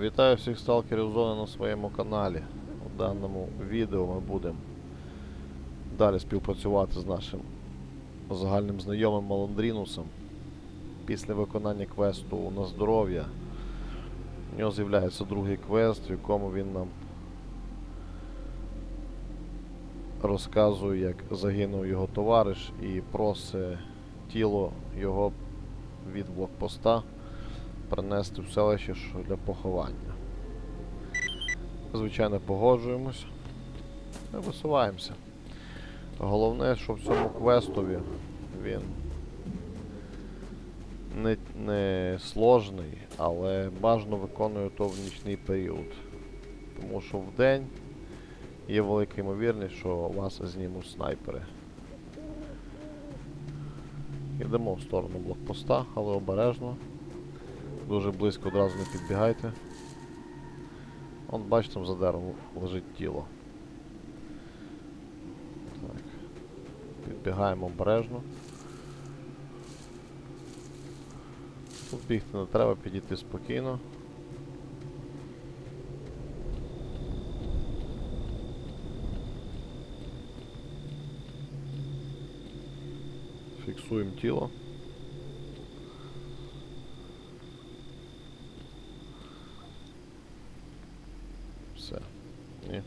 Вітаю всіх сталкерів зони на своєму каналі. У даному відео ми будемо далі співпрацювати з нашим загальним знайомим Маландрінусом. Після виконання квесту на здоров'я у нього з'являється другий квест, в якому він нам розказує, як загинув його товариш і просить тіло його від блокпоста принести в селище для поховання. Звичайно, погоджуємось і висуваємося. Головне, що в цьому квестові він не, не сложний, але бажано виконує то в нічний період. Тому що в день є велика ймовірність, що вас знімуть снайпери. Йдемо в сторону блокпоста, але обережно. Дуже близько одразу не підбігайте. Он бачите, там за деревом лежить тіло. Так. Підбігаємо обережно. Тут бігти не треба, підійти спокійно. Фіксуємо тіло. Все. Ні.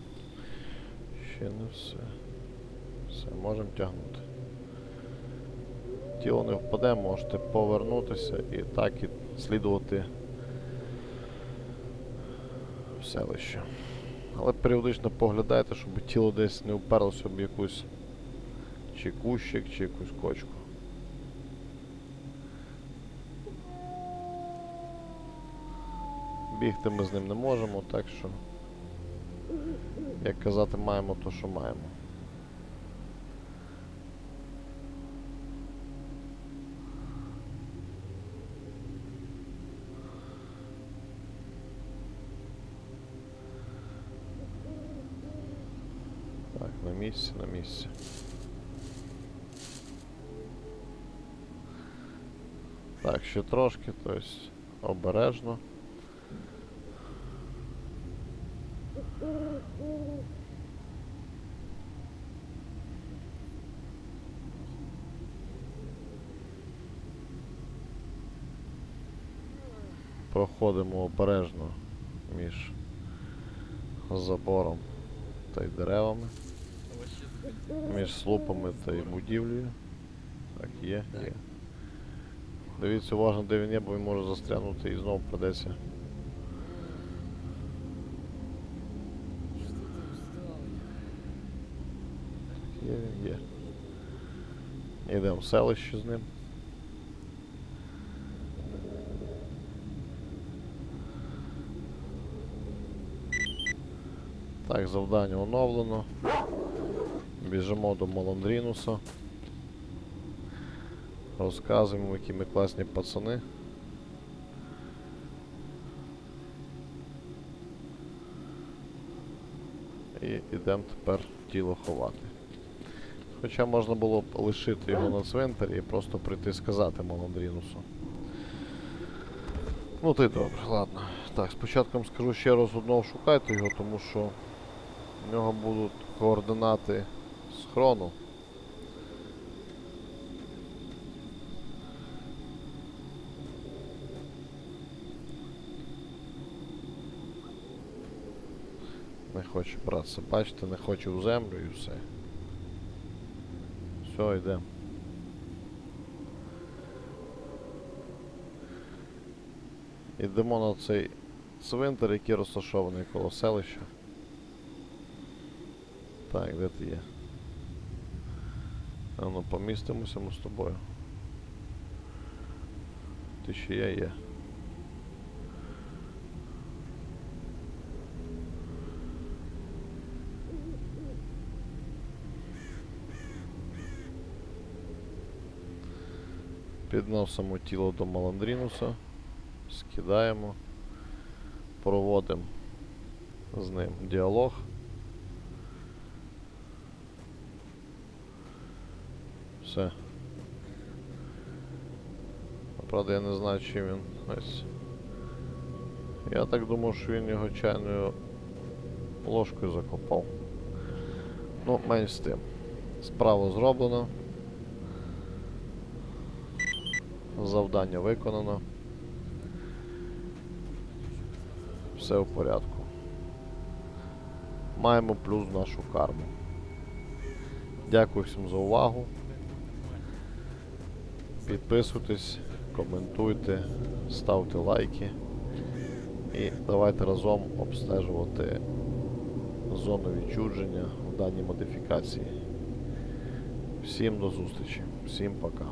Ще не все. Все, можемо тягнути. Тіло не впаде, можете повернутися і так і слідувати селище. Але періодично поглядайте, щоб тіло десь не вперлося об якусь чи кущик, чи якусь кочку. Бігти ми з ним не можемо, так що як казати, маємо то, що маємо. Так, на місці, на місці. Так, ще трошки, тобто обережно. Проходимо обережно між забором та й деревами, між слупами та й будівлею. Так, є, є. Дивіться уважно, де він є, бо він може застрягнути і знову придеться. Є. Йдемо в селище з ним. Так, завдання оновлено. Біжимо до Маландрінуса. Розказуємо, які ми класні пацани. І йдемо тепер тіло ховати. Хоча можна було б лишити його на цвинтарі і просто прийти сказати Маландрінусу. Ну ти добре, ладно. Так, спочатку скажу ще раз одного шукайте його, тому що в нього будуть координати схрону. Не хочу братися, бачите, не хочу в землю і все. Все, йдемо. Йдемо на цей цвинтар, який розташований коло селища. Так, де ти є? А ну помістимося ми з тобою. Ти ще є, є. Підносимо тіло до Маландрінуса, скидаємо, проводимо з ним діалог. Все. Правда, я не знаю, чим він ось Я так думав, що він його чайною ложкою закопав. Ну, менш з тим. Справа зроблено. Завдання виконано. Все в порядку. Маємо плюс в нашу карму. Дякую всім за увагу. Підписуйтесь, коментуйте, ставте лайки. І давайте разом обстежувати зону відчудження в даній модифікації. Всім до зустрічі, всім пока.